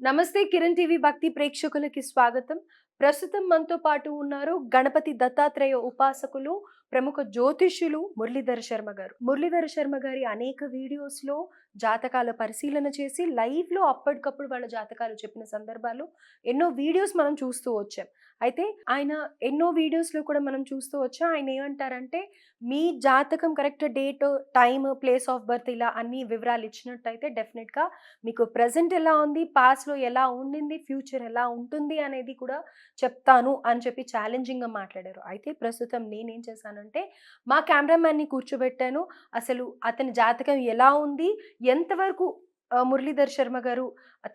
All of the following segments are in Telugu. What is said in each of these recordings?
నమస్తే కిరణ్ టీవీ భక్తి ప్రేక్షకులకి స్వాగతం. ప్రస్తుతం మనతో పాటు ఉన్నారు గణపతి దత్తాత్రేయ ఉపాసకులు ప్రముఖ జ్యోతిష్యులు మురళీధర శర్మ గారు. మురళీధర శర్మ గారి అనేక వీడియోస్లో జాతకాల పరిశీలన చేసి లైవ్లో అప్పటికప్పుడు వాళ్ళ జాతకాలు చెప్పిన సందర్భాలు ఎన్నో వీడియోస్ మనం చూస్తూ వచ్చాం. అయితే ఆయన ఎన్నో వీడియోస్లో కూడా మనం చూస్తూ వచ్చాం. ఆయన ఏమంటారంటే మీ జాతకం correct date time place of birth ఇలా అన్ని వివరాలు ఇచ్చినట్టయితే డెఫినెట్గా మీకు ప్రజెంట్ ఎలా ఉంది పాస్ట్లో ఎలా ఉండింది ఫ్యూచర్ ఎలా ఉంటుంది అనేది కూడా చెప్తాను అని చెప్పి ఛాలెంజింగ్గా మాట్లాడారు. అయితే ప్రస్తుతం నేనేం చేశానంటే మా కెమెరామ్యాన్ని కూర్చోబెట్టాను. అసలు అతని జాతకం ఎలా ఉంది ఎంతవరకు మురళీధర్ శర్మ గారు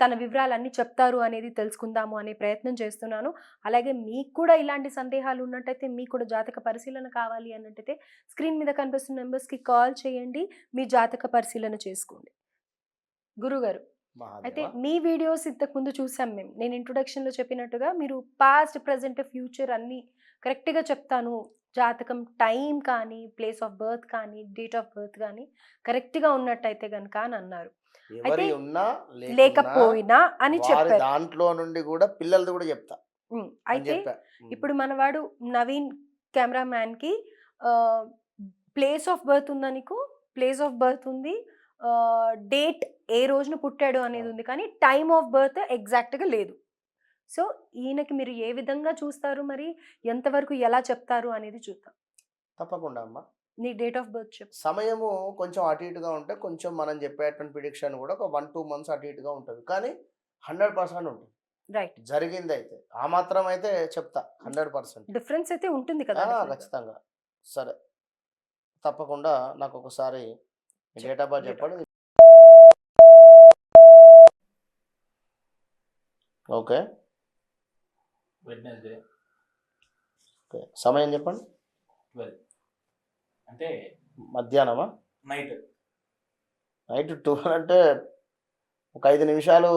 తన వివరాలన్నీ చెప్తారు అనేది తెలుసుకుందాము అనే ప్రయత్నం చేస్తున్నాను. అలాగే మీకు కూడా ఇలాంటి సందేహాలు ఉన్నట్టయితే మీకు కూడా జాతక పరిశీలన కావాలి అన్నట్టయితే స్క్రీన్ మీద కనిపిస్తున్న నెంబర్స్కి కాల్ చేయండి. మీ జాతక పరిశీలన చేసుకోండి. గురుగారు అయితే మీ వీడియోస్ ఇంతకు ముందు చూసాం మేము. నేను ఇంట్రొడక్షన్లో చెప్పినట్టుగా మీరు పాస్ట్ ప్రజెంట్ ఫ్యూచర్ అన్నీ కరెక్ట్గా చెప్తాను. జాతకం టైం కానీ ప్లేస్ ఆఫ్ బర్త్ కానీ డేట్ ఆఫ్ బర్త్ కానీ కరెక్ట్గా ఉన్నట్టయితే కనుక అని అన్నారు. అయితే లేకపోయినా అని చెప్పారు. దాంట్లో నుండి కూడా పిల్లలది కూడా చెప్తా. అయితే. ఇప్పుడు మనవాడు నవీన్ కెమెరామ్యాన్కి ప్లేస్ ఆఫ్ బర్త్ ఉందా నీకు? ప్లేస్ ఆఫ్ బర్త్ ఉంది. డేట్ ఏ రోజున పుట్టాడు అనేది ఉంది కానీ టైమ్ ఆఫ్ బర్త్ ఎగ్జాక్ట్గా లేదు. సో ఈయనకి మీరు ఏ విధంగా చూస్తారు మరి? ఎంతవరకు ఎలా చెప్తారు అనేది చూద్దాం. తప్పకుండా అమ్మా. నీ డేట్ ఆఫ్ బర్త్ చెప్పు. సమయము కొంచెం అటు ఇటుగా ఉంటే కొంచెం మనం చెప్పేటువంటి ప్రిడిక్షన్ కూడా ఒక వన్ టూ మంత్స్ అటు ఇటుగా ఉంటుంది. కానీ హండ్రెడ్ పర్సెంట్ ఉంటుంది. రైట్. జరిగింది అయితే ఆ మాత్రం అయితే చెప్తా హండ్రెడ్ పర్సెంట్. డిఫరెన్స్ అయితే ఉంటుంది కదా. ఖచ్చితంగా. సరే. తప్పకుండా నాకు ఒకసారి చెప్- డేట్ ఆఫ్ బర్త్ చెప్పండి. ఓకే. Wednesday okay. సమయం చెప్పండి. ట్వెల్వ్ అంటే మధ్యాహ్నమా? నైట్ నైట్ టూ అంటే ఒక ఐదు నిమిషాలు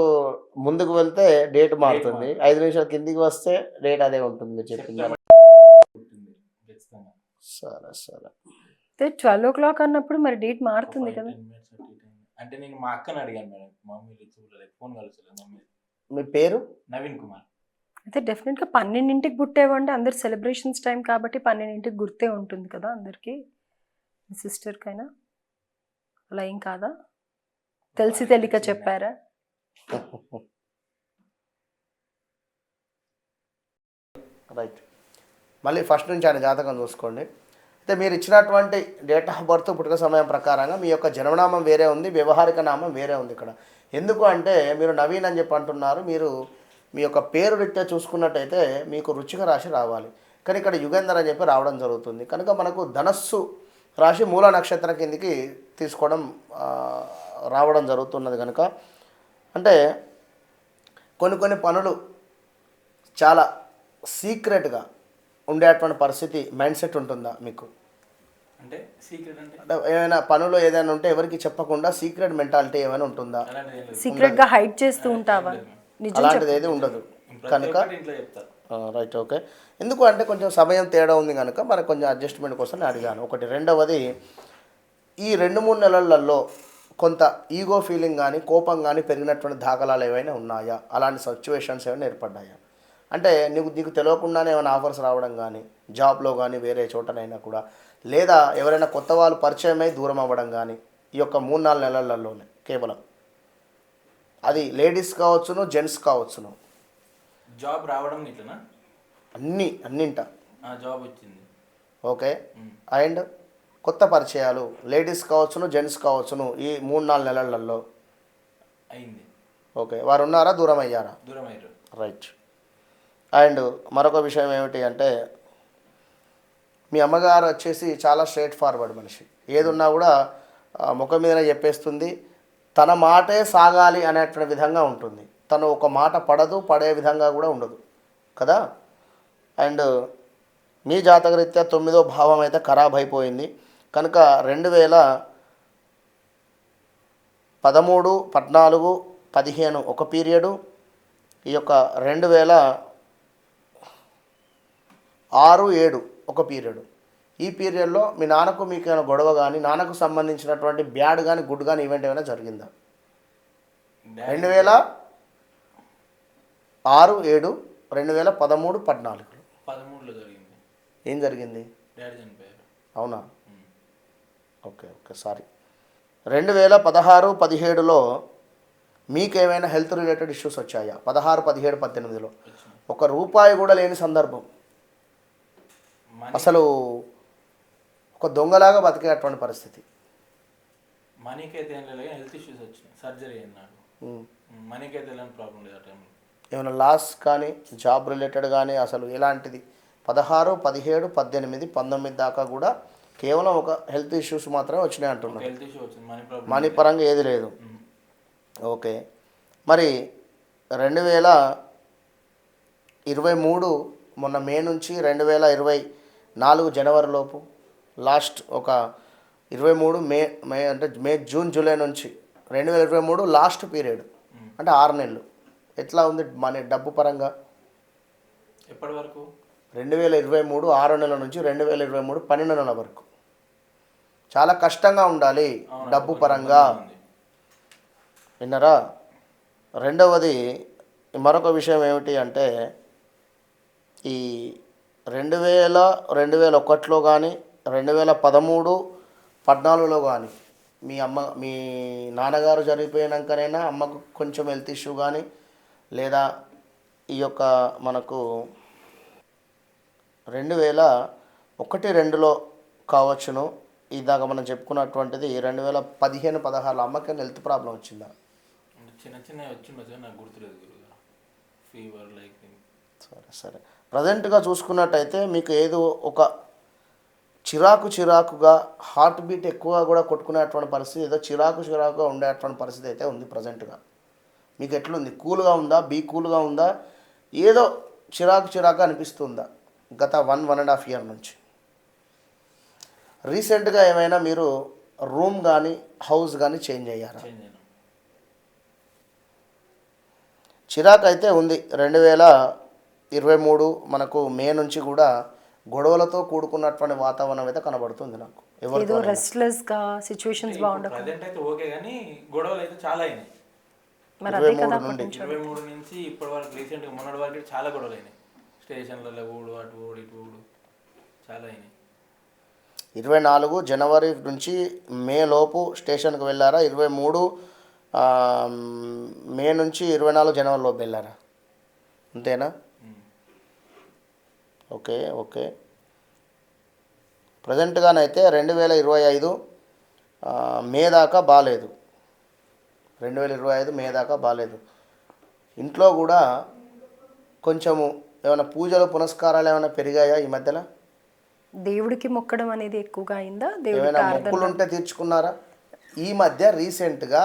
ముందుకు వెళ్తే డేట్ మారుతుంది. ఐదు నిమిషాలు కిందికి వస్తే డేట్ అదే ఉంటుంది మీరు చెప్పింది. సరే సరే. అయితే ట్వెల్వ్ ఓ క్లాక్ అన్నప్పుడు మరి డేట్ మారుతుంది కదా. అటు నేను మా అక్కని అడిగాను మేడం. మమ్మీ చూడలేదు ఫోన్ కలుసలేదు మమ్మీ. మీ పేరు? నవీన్ కుమార్. అయితే డెఫినెట్గా పన్నెండింటికి పుట్టేవంటే అందరు సెలబ్రేషన్స్ టైం కాబట్టి పన్నెండింటికి గుర్తే ఉంటుంది కదా అందరికీ. మీ సిస్టర్కైనా అలా ఏం కాదా? తెలిసి తెలియక చెప్పారా. రైట్ మళ్ళీ ఫస్ట్ నుంచి ఆయన జాతకం చూసుకోండి. అయితే మీరు ఇచ్చినటువంటి డేట్ ఆఫ్ బర్త్ పుట్టుక సమయం ప్రకారంగా మీ యొక్క జన్మనామం వేరే ఉంది వ్యవహారిక నామం వేరే ఉంది ఇక్కడ. ఎందుకు అంటే మీరు నవీన్ అని చెప్పి అంటున్నారు మీరు మీ యొక్క పేరు రీత్యా చూసుకున్నట్టయితే మీకు రుచిక రాశి రావాలి. కానీ ఇక్కడ యుగేందర్ అని చెప్పి రావడం జరుగుతుంది. కనుక మనకు ధనస్సు రాశి మూల నక్షత్రం కిందికి తీసుకోవడం రావడం జరుగుతున్నది కనుక. అంటే కొన్ని కొన్ని పనులు చాలా సీక్రెట్గా ఉండేటువంటి పరిస్థితి మైండ్ సెట్ ఉంటుందా మీకు? అంటే సీక్రెట్ అంటే? ఏమైనా పనులు ఏదైనా ఉంటే ఎవరికి చెప్పకుండా సీక్రెట్ మెంటాలిటీ ఏమైనా ఉంటుందా? అలాంటిది ఏం లేదు. సీక్రెట్గా హైడ్ చేస్తూ ఉంటావా? అలాంటిది ఏది ఉండదు. కనుక ఒక్కటి ఇంట్లో చెప్తా. రైట్ ఓకే ఎందుకు అంటే కొంచెం సమయం తేడా ఉంది కనుక మనకు కొంచెం అడ్జస్ట్మెంట్ కోసం నేను అడిగాను. ఒకటి రెండవది ఈ రెండు మూడు నెలలలో కొంత ఈగో ఫీలింగ్ కానీ కోపం కానీ పెరిగినటువంటి దాఖలాలు ఏవైనా ఉన్నాయా? అలాంటి సిచ్యువేషన్స్ ఏమైనా ఏర్పడ్డాయా? అంటే నీకు నీకు తెలియకుండానే ఏమైనా ఆఫర్స్ రావడం కానీ జాబ్లో కానీ వేరే చోటనైనా కూడా లేదా ఎవరైనా కొత్త వాళ్ళు పరిచయం అయి దూరం అవ్వడం కానీ ఈ యొక్క మూడు నాలుగు నెలలలోనే కేవలం? అది లేడీస్ కావచ్చును జెంట్స్ కావచ్చును. జాబ్ రావడం ఇట్లనా? అన్నీ అన్నింట. జాబ్ వచ్చింది. ఓకే. అండ్ కొత్త పరిచయాలు లేడీస్ కావచ్చును జెంట్స్ కావచ్చును ఈ మూడు నాలుగు నెలలలో. అయింది. ఓకే. వారు ఉన్నారా దూరం అయ్యారా దూరం అయ్యారు రైట్. అండ్ మరొక విషయం ఏమిటి అంటే మీ అమ్మగారు వచ్చేసి చాలా స్ట్రైట్ ఫార్వర్డ్ మనిషి. ఏది ఉన్నా కూడా ముఖం మీదనే చెప్పేస్తుంది. తన మాటే సాగాలి అనేటువంటి విధంగా ఉంటుంది. తను ఒక మాట పడదు పడే విధంగా కూడా ఉండదు. కదా? అండ్ మీ జాతకరీత్యా తొమ్మిదో భావం అయితే ఖరాబ్ అయిపోయింది. కనుక రెండు వేల పదమూడు పద్నాలుగు పదిహేను ఒక పీరియడు ఈ యొక్క రెండు వేల ఆరు ఏడు ఒక పీరియడ్. ఈ పీరియడ్లో మీ నాన్నకు మీకు ఏమైనా గొడవ కానీ నాన్నకు సంబంధించినటువంటి బ్యాడ్ కానీ గుడ్ కానీ ఈవెంట్ ఏమైనా జరిగిందా? రెండు వేల ఆరు ఏడు రెండు వేల పదమూడు పద్నాలుగులో పదమూడులో జరిగింది. ఏం జరిగింది? అవునా. Okay okay sorry. రెండు వేల పదహారు పదిహేడులో మీకేమైనా హెల్త్ రిలేటెడ్ ఇష్యూస్ వచ్చాయా? పదహారు పదిహేడు పద్దెనిమిదిలో. ఒక రూపాయి కూడా లేని సందర్భం. అసలు ఒక దొంగలాగా బతికేటువంటి పరిస్థితి. మనీకి అయితే ఏం లేదు కానీ హెల్త్ ఇష్యూస్ వచ్చినాయి సర్జరీ అయింది నాకు. ఉమ్. మనీకి అయితే ఎలాంటి ప్రాబ్లం లేదు ఆ టైంలో. ఏమైనా లాస్ కానీ జాబ్ రిలేటెడ్ కానీ అసలు ఎలాంటిది? పదహారు పదిహేడు పద్దెనిమిది పంతొమ్మిది దాకా కూడా కేవలం ఒక హెల్త్ ఇష్యూస్ మాత్రమే వచ్చినాయి వచ్చింది మనీ పరంగా ఏది లేదు. ఓకే. మరి రెండు వేల ఇరవై మూడు మొన్న మే నుంచి రెండు వేల ఇరవై నాలుగు జనవరి లోపు లాస్ట్ ఒక ఇరవై మూడు మే మే అంటే మే జూన్ జూలై నుంచి రెండు వేల ఇరవై మూడు లాస్ట్ పీరియడ్. అంటే ఆరు నెలలు. ఎట్లా ఉంది మన డబ్బు పరంగా? ఎప్పటి వరకు రెండు వేల ఇరవై మూడు ఆరు నెలల నుంచి రెండు వేల ఇరవై మూడు పన్నెండు నెలల వరకు. చాలా కష్టంగా ఉండాలి డబ్బు పరంగా. విన్నరా? రెండవది మరొక విషయం ఏమిటి అంటే ఈ రెండు వేల రెండు వేల ఒకటిలో కానీ రెండు వేల పదమూడు పద్నాలుగులో కానీ మీ అమ్మ మీ నాన్నగారు జరిగిపోయినాకనైనా అమ్మకు కొంచెం హెల్త్ ఇష్యూ కానీ లేదా ఈ యొక్క మనకు రెండు వేల ఒకటి రెండులో కావచ్చును. ఇదాక మనం చెప్పుకున్నటువంటిది రెండు వేల పదిహేను పదహారులో అమ్మకి హెల్త్ ప్రాబ్లం వచ్చిందా? చిన్న చిన్న వచ్చిండొచ్చు నాకు గుర్తులేదు ఫీవర్ లైక్ సరే సరే. ప్రజెంట్గా చూసుకున్నట్టయితే మీకు ఏదో ఒక చిరాకు చిరాకుగా హార్ట్ బీట్ ఎక్కువగా కూడా కొట్టుకునేటువంటి పరిస్థితి ఏదో చిరాకు చిరాకుగా ఉండేటువంటి పరిస్థితి అయితే ఉంది ప్రజెంట్గా మీకు ఎట్లుంది? కూల్గా ఉందా? బీ కూల్గా ఉందా? ఏదో చిరాకు చిరాకు అనిపిస్తుందా? గత one one and half year నుంచి. రీసెంట్గా ఏమైనా మీరు రూమ్ కానీ హౌస్ కానీ చేంజ్ అయ్యారా? చిరాకు అయితే ఉంది. రెండు వేల ఇరవై మూడు మనకు మే నుంచి కూడా గొడవలతో కూడుకున్నటువంటి వాతావరణం అయితే కనబడుతుంది నాకు. ఏదో ఎవరితో రెస్ట్లెస్గా సిచ్యువేషన్స్ బాగుండక ప్రజెంట్ అయితే ఓకే కానీ గొడవలు అయితే చాలా అయినాయి. మరి అదే ఇరవై కదా మూడు. నుంచి. ఇరవై మూడు నుంచి ఇప్పటి వరకు రీసెంట్గా మొన్నటి వరకు చాలా గొడవలు అయినాయి. స్టేషన్లలో ఊడు అటు ఊడు ఇటు ఊడు. చాలా అయినాయి. ఇరవై నాలుగు జనవరి నుంచి మే లోపు స్టేషన్కి వెళ్ళారా? ఇరవై మూడు ఆ, మే నుంచి ఇరవై నాలుగు జనవరి లోపు వెళ్ళారా? అంతేనా. Okay okay. ప్రజెంట్గానైతే రెండు వేల ఇరవై ఐదు ఆ, మే దాకా బాగాలేదు రెండు వేల ఇరవై ఐదు మే దాకా బాగాలేదు ఇంట్లో కూడా కొంచెము ఏమైనా పూజలు పునస్కారాలు ఏమైనా పెరిగాయా ఈ మధ్యలో? దేవుడికి మొక్కడం అనేది ఎక్కువగా అయిందా? దేవుడి ఏమైనా మొక్కులు ఉంటే తీర్చుకున్నారా? ఈ మధ్య రీసెంట్గా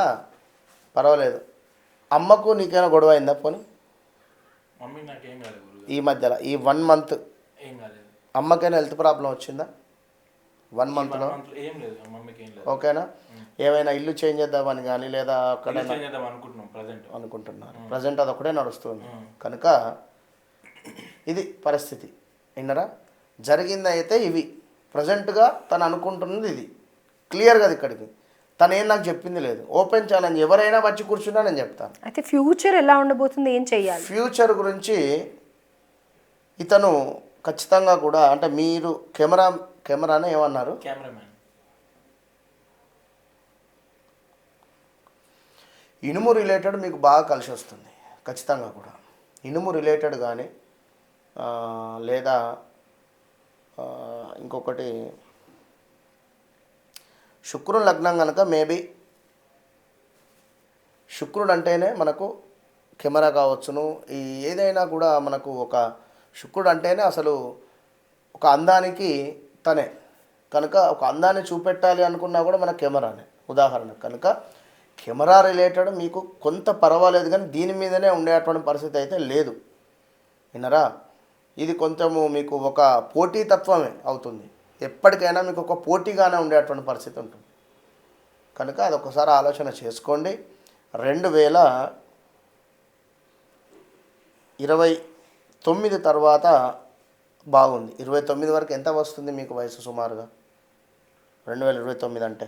పర్వాలేదు. అమ్మకు నీకేమైనా గొడవ అయిందా పోనీ? మమ్మీ నాకేం కాలేదు గురుగారు. ఈ మధ్యలో ఈ వన్ మంత్ అమ్మకైనా హెల్త్ ప్రాబ్లం వచ్చిందా? వన్ మంత్లో ఓకేనా? ఏమైనా ఇల్లు చేంజ్ చేద్దామని కానీ లేదా అక్కడ ఇల్లు చేంజ్ చేద్దాం అనుకుంటున్నాం ప్రజెంట్ అనుకుంటున్నారు. ప్రజెంట్ అది ఒకటే నడుస్తుంది. కనుక ఇది పరిస్థితి. విన్నరా? జరిగింది అయితే ఇవి. ప్రజెంట్గా తను అనుకుంటున్నది ఇది. క్లియర్ కదా ఇక్కడికి. తను ఏం నాకు చెప్పింది లేదు. ఓపెన్ ఛాలెంజ్ ఎవరైనా వచ్చి కూర్చున్నా నేను చెప్తాను. అయితే ఫ్యూచర్ ఎలా ఉండబోతుంది ఏం చెయ్యాలి? ఫ్యూచర్ గురించి ఇతను ఖచ్చితంగా కూడా అంటే మీరు కెమెరా కెమెరానే ఏమన్నారు? కెమెరామ్యాన్. ఇనుము రిలేటెడ్ మీకు బాగా కలిసి వస్తుంది ఖచ్చితంగా కూడా. ఇనుము రిలేటెడ్ కానీ లేదా ఇంకొకటి శుక్రుని లగ్నం కనుక మేబీ శుక్రుడు అంటేనే మనకు కెమెరా కావచ్చును. ఈ ఏదైనా కూడా మనకు ఒక శుక్రుడు అంటేనే అసలు ఒక అందానికి తనే. కనుక ఒక అందాన్ని చూపెట్టాలి అనుకున్నా కూడా మన కెమెరానే. ఉదాహరణ కనుక కెమెరా రిలేటెడ్ మీకు కొంత పర్వాలేదు కానీ దీని మీదనే ఉండేటువంటి పరిస్థితి అయితే లేదు. వినరా ఇది కొంచెము మీకు ఒక పోటీతత్వమే అవుతుంది. ఎప్పటికైనా మీకు ఒక పోటీగానే ఉండేటువంటి పరిస్థితి ఉంటుంది. కనుక అది ఒకసారి ఆలోచన చేసుకోండి. రెండు వేల ఇరవై తొమ్మిది తర్వాత బాగుంది. ఇరవై తొమ్మిది వరకు ఎంత వస్తుంది మీకు వయసు సుమారుగా? రెండు వేల ఇరవై తొమ్మిది అంటే?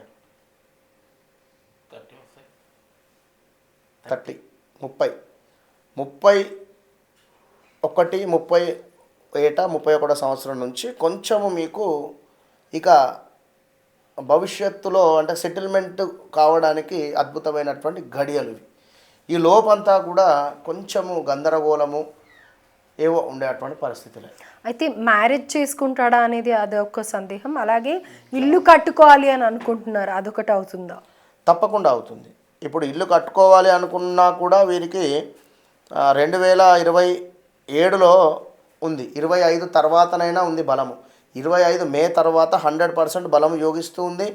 థర్టీ ముప్పై. ముప్పై ఒకటి ముప్పై ఏట ముప్పై ఒకటో సంవత్సరం నుంచి కొంచెము మీకు ఇక భవిష్యత్తులో అంటే సెటిల్మెంట్ కావడానికి అద్భుతమైనటువంటి గడియలు ఇవి. ఈ లోపంతా కూడా కొంచెము గందరగోళము ఏవో ఉండేటువంటి పరిస్థితులే. అయితే మ్యారేజ్ చేసుకుంటాడా అనేది అదొక సందేహం. అలాగే ఇల్లు కట్టుకోవాలి అని అనుకుంటున్నారు అదొకటి అవుతుందా? తప్పకుండా అవుతుంది. ఇప్పుడు ఇల్లు కట్టుకోవాలి అనుకున్నా కూడా వీరికి రెండు వేల ఇరవై ఏడులో ఉంది. ఇరవై ఐదు తర్వాతనైనా ఉంది బలము. ఇరవై ఐదు మే తర్వాత హండ్రెడ్ పర్సెంట్ బలము యోగిస్తూ ఉంది.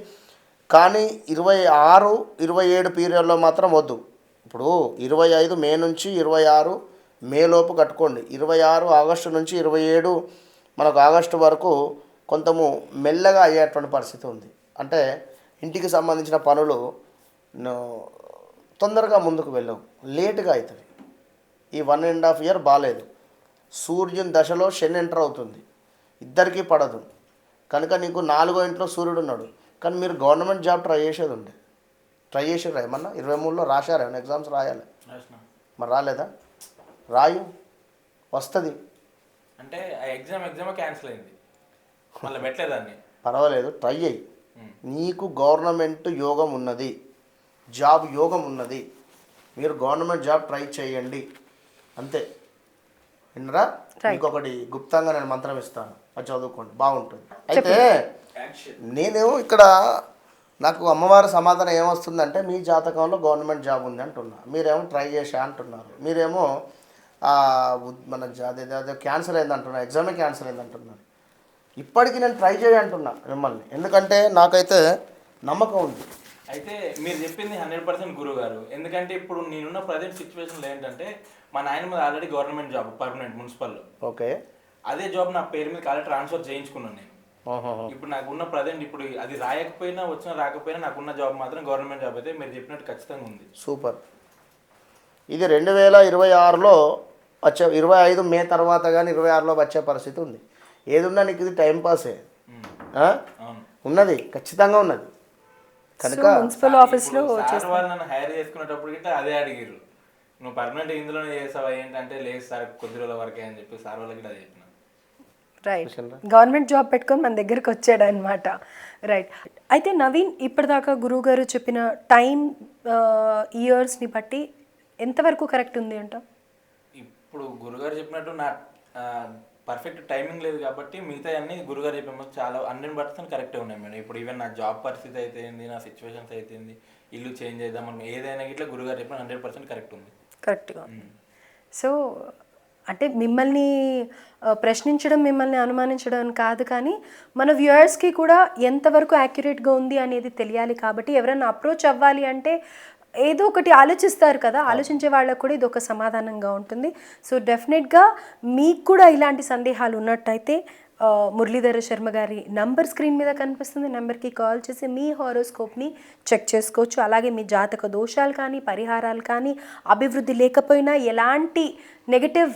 కానీ ఇరవై ఆరు ఇరవై ఏడు పీరియడ్లో మాత్రం వద్దు. ఇప్పుడు ఇరవై ఐదు మే నుంచి ఇరవై ఆరు మే లోపు కట్టుకోండి. ఇరవై ఆరు ఆగస్టు నుంచి ఇరవై ఏడు మనకు ఆగస్టు వరకు కొంచెము మెల్లగా అయ్యేటువంటి పరిస్థితి ఉంది. అంటే ఇంటికి సంబంధించిన పనులు తొందరగా ముందుకు వెళ్ళవు. లేటుగా అవుతుంది. ఈ వన్ అండ్ హాఫ్ ఇయర్ బాగాలేదు సూర్యుని దశలో శని ఎంటర్ అవుతుంది. ఇద్దరికీ పడదు. కనుక నీకు నాలుగో ఇంట్లో సూర్యుడు ఉన్నాడు. కానీ మీరు గవర్నమెంట్ జాబ్ ట్రై చేసేది ఉండే. ట్రై చేసారా ఏమన్నా? ఇరవై మూడులో రాశారా? ఎగ్జామ్స్ రాయాలి? మరి రాలేదా? రాయు వస్తుంది. అంటే ఆ ఎగ్జామ్ ఎగ్జామ్ క్యాన్సిల్ అయింది. మళ్ళీ పెట్టలేదాన్ని. పర్వాలేదు ట్రై చేయి నీకు గవర్నమెంట్ యోగం ఉన్నది జాబ్ యోగం ఉన్నది. మీరు గవర్నమెంట్ జాబ్ ట్రై చేయండి. అంతే. విన్నరా? ఇంకొకటి గుప్తంగా నేను మంత్రం ఇస్తాను. అది చదువుకోండి. బాగుంటుంది. అయితే నేను ఇక్కడ నాకు అమ్మవారి సమాధానం ఏమొస్తుందంటే మీ జాతకంలో గవర్నమెంట్ జాబ్ ఉంది అంటున్నా. మీరేమో ట్రై చేసా అంటున్నారు. మీరేమో మన అదే అదే క్యాన్సర్ అయింది అంటున్నారు. ఎగ్జామే క్యాన్సర్ అయింది అంటున్నారు. ఇప్పటికీ నేను ట్రై చేయ అంటున్నా మిమ్మల్ని. ఎందుకంటే నాకైతే నమ్మకం ఉంది. అయితే మీరు చెప్పింది హండ్రెడ్ పర్సెంట్ గురువు గారు ఎందుకంటే ఇప్పుడు నేనున్న ప్రజెంట్ సిచ్యువేషన్లో ఏంటంటే మా నాయనమ్మ ఆల్రెడీ గవర్నమెంట్ జాబ్ పర్మనెంట్ మున్సిపల్లో ఓకే. అదే జాబ్ నా పేరు మీద కాలే ట్రాన్స్ఫర్ చేయించుకున్నాను నేను. ఇప్పుడు నాకు ఉన్న ప్రజెంట్ ఇప్పుడు అది రాయకపోయినా వచ్చినా రాకపోయినా నాకున్న జాబ్ మాత్రం గవర్నమెంట్ జాబ్ అయితే మీరు చెప్పినట్టు ఖచ్చితంగా ఉంది. సూపర్. ఇది రెండు వేల ఇరవై ఆరులో వచ్చే ఇరవై ఐదు మే తర్వాత కానీ ఇరవై ఆరులో వచ్చే పరిస్థితి ఉంది. ఏదున్నా నీకు ఇది టైం పాసే. ఉమ్. ఆ? అవును. ఉన్నది ఖచ్చితంగా ఉన్నది. కనుక మున్సిపల్ ఆఫీస్లో ఇప్పుడు సార్ వాళ్ళు నన్ను హైర్ చేసుకునేటప్పుడు అదే అడిగిర్రు. నువ్వు పర్మనెంట్ ఇందులోనే చేసావా? ఏంటంటే లేదు సార్ కొద్ది రోజుల వరకే అని చెప్పి సార్ వాళ్ళకి అదే చెప్పిన. రైట్ గవర్నమెంట్ జాబ్ పెట్టుకొని మన దగ్గరికి వచ్చాడు అనమాట రైట్ అయితే నవీన్ ఇప్పటిదాకా గురువు గారు చెప్పిన టైం ఇయర్స్ని బట్టి ఎంతవరకు కరెక్ట్ ఉంది అంట? ఇప్పుడు గురుగారు చెప్పినట్టు నా పర్ఫెక్ట్ టైమింగ్ లేదు కాబట్టి మిగతా అన్ని గురుగారు చెప్పిన చాలా హండ్రెడ్ పర్సెంట్ కరెక్టే ఉన్నాయి మేడం. ఇప్పుడు ఈవెన్ నా జాబ్ పరిస్థితి అయితే ఏంది నా సిచ్యువేషన్స్ అయితే ఏంది ఇల్లు చేంజ్ చేద్దామని ఏదైనా ఇట్లా గురుగారు చెప్పిన హండ్రెడ్ పర్సెంట్ కరెక్ట్ ఉంది. కరెక్ట్గా సో అంటే మిమ్మల్ని ప్రశ్నించడం మిమ్మల్ని అనుమానించడం అని కాదు కానీ మన వ్యూయర్స్కి కూడా ఎంతవరకు యాక్యురేట్గా ఉంది అనేది తెలియాలి కాబట్టి ఎవరైనా అప్రోచ్ అవ్వాలి అంటే ఏదో ఒకటి ఆలోచిస్తారు కదా ఆలోచించే వాళ్ళకు కూడా ఇది ఒక సమాధానంగా ఉంటుంది. సో డెఫినెట్గా మీకు కూడా ఇలాంటి సందేహాలు ఉన్నట్టయితే మురళీధర శర్మ గారి నంబర్ స్క్రీన్ మీద కనిపిస్తుంది. నెంబర్కి కాల్ చేసి మీ హారోస్కోప్ని చెక్ చేసుకోవచ్చు. అలాగే మీ జాతక దోషాలు కానీ పరిహారాలు కానీ అభివృద్ధి లేకపోయినా ఎలాంటి నెగటివ్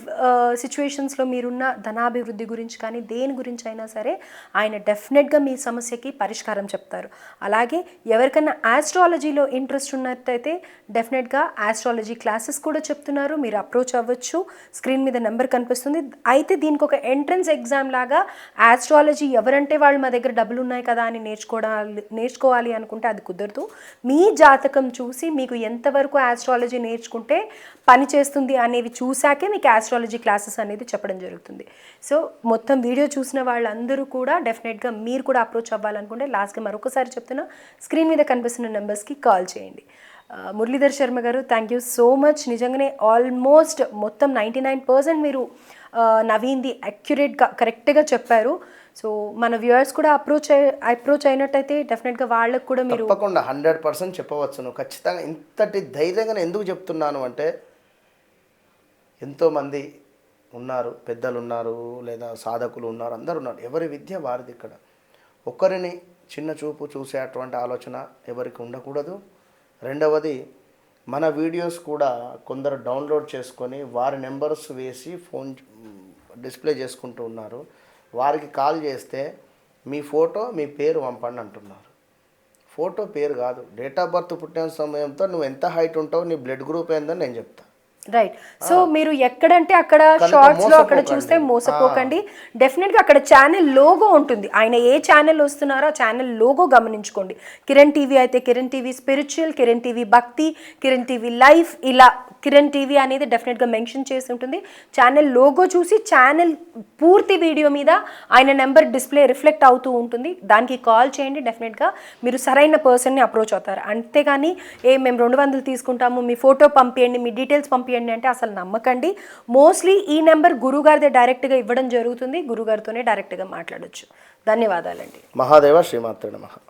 సిచ్యువేషన్స్లో uh, మీరున్న ధనాభివృద్ధి గురించి కానీ దేని గురించి అయినా సరే ఆయన డెఫినెట్గా మీ సమస్యకి పరిష్కారం చెప్తారు. అలాగే ఎవరికైనా ఆస్ట్రాలజీలో ఇంట్రెస్ట్ ఉన్నట్టయితే డెఫినెట్గా ఆస్ట్రాలజీ క్లాసెస్ కూడా చెప్తున్నారు. మీరు అప్రోచ్ అవ్వచ్చు. స్క్రీన్ మీద నెంబర్ కనిపిస్తుంది. అయితే దీనికి ఒక ఎంట్రన్స్ ఎగ్జామ్ లాగా ఆస్ట్రాలజీ ఎవరంటే వాళ్ళు మా దగ్గర డబ్బులు ఉన్నాయి కదా అని నేర్చుకోవాలి నేర్చుకోవాలి అనుకుంటే అది కుదరదు. మీ జాతకం చూసి మీకు ఎంతవరకు ఆస్ట్రాలజీ నేర్చుకుంటే పని చేస్తుంది అనేవి చూశాక మీకు ఆస్ట్రాలజీ క్లాసెస్ అనేది చెప్పడం జరుగుతుంది. సో మొత్తం వీడియో చూసిన వాళ్ళందరూ కూడా డెఫినెట్గా మీరు కూడా అప్రోచ్ అవ్వాలనుకుంటే లాస్ట్గా మరొకసారి చెప్తున్నా స్క్రీన్ మీద కనిపిస్తున్న నెంబర్స్కి కాల్ చేయండి. మురళీధర్ శర్మ గారు థ్యాంక్ యూ సో మచ్ నిజంగానే ఆల్మోస్ట్ మొత్తం నైంటీ నైన్ పర్సెంట్ మీరు నవీన్ది అక్యురేట్గా కరెక్ట్గా చెప్పారు. సో మన వ్యూయర్స్ కూడా అప్రోచ్ అప్రోచ్ అయినట్టయితే డెఫినెట్గా వాళ్ళకు కూడా మీరు తప్పకుండా హండ్రెడ్ పర్సెంట్ చెప్పవచ్చును. ఖచ్చితంగా ఇంతటి ధైర్యంగా ఎందుకు చెప్తున్నాను అంటే ఎంతోమంది ఉన్నారు పెద్దలు ఉన్నారు లేదా సాధకులు ఉన్నారు అందరు ఉన్నారు. ఎవరి విద్య వారిది ఇక్కడ. ఒకరిని చిన్న చూపు చూసేటువంటి ఆలోచన ఎవరికి ఉండకూడదు. రెండవది మన వీడియోస్ కూడా కొందరు డౌన్లోడ్ చేసుకొని వారి నెంబర్స్ వేసి ఫోన్ డిస్ప్లే చేసుకుంటూ ఉన్నారు. వారికి కాల్ చేస్తే మీ ఫోటో మీ పేరు పంపండి అంటున్నారు. ఫోటో పేరు కాదు. డేట్ ఆఫ్ బర్త్ పుట్టిన సమయంతో నువ్వు ఎంత హైట్ ఉంటావు నీ బ్లడ్ గ్రూప్ ఏందని నేను చెప్తాను రైట్ సో మీరు ఎక్కడంటే అక్కడ షార్ట్స్లో అక్కడ. చూస్తే మోసపోకండి. డెఫినెట్గా అక్కడ ఛానల్ లోగో ఉంటుంది. ఆయన ఏ ఛానల్ వస్తున్నారో ఆ ఛానల్ లోగో గమనించుకోండి. కిరణ్ టీవీ అయితే Kiran TV spiritual Kiran TV Bhakti Kiran TV life ఇలా కిరణ్ టీవీ అనేది డెఫినెట్గా మెన్షన్ చేసి ఉంటుంది. ఛానల్ లోగో చూసి ఛానల్ పూర్తి వీడియో మీద ఆయన నెంబర్ డిస్ప్లే రిఫ్లెక్ట్ అవుతూ ఉంటుంది. దానికి కాల్ చేయండి డెఫినెట్గా మీరు సరైన పర్సన్ని అప్రోచ్ అవుతారు. అంతేగాని ఏ మేము రెండు వందలు తీసుకుంటాము మీ ఫోటో పంపించండి మీ డీటెయిల్స్ పంపించండి అంటే అసలు నమ్మకండి. మోస్ట్లీ ఈ నెంబర్ గురుగారిదే డైరెక్ట్గా ఇవ్వడం జరుగుతుంది. గురుగారితోనే డైరెక్ట్గా మాట్లాడొచ్చు. ధన్యవాదాలండి. మహాదేవ శ్రీమాత్రుడు మహా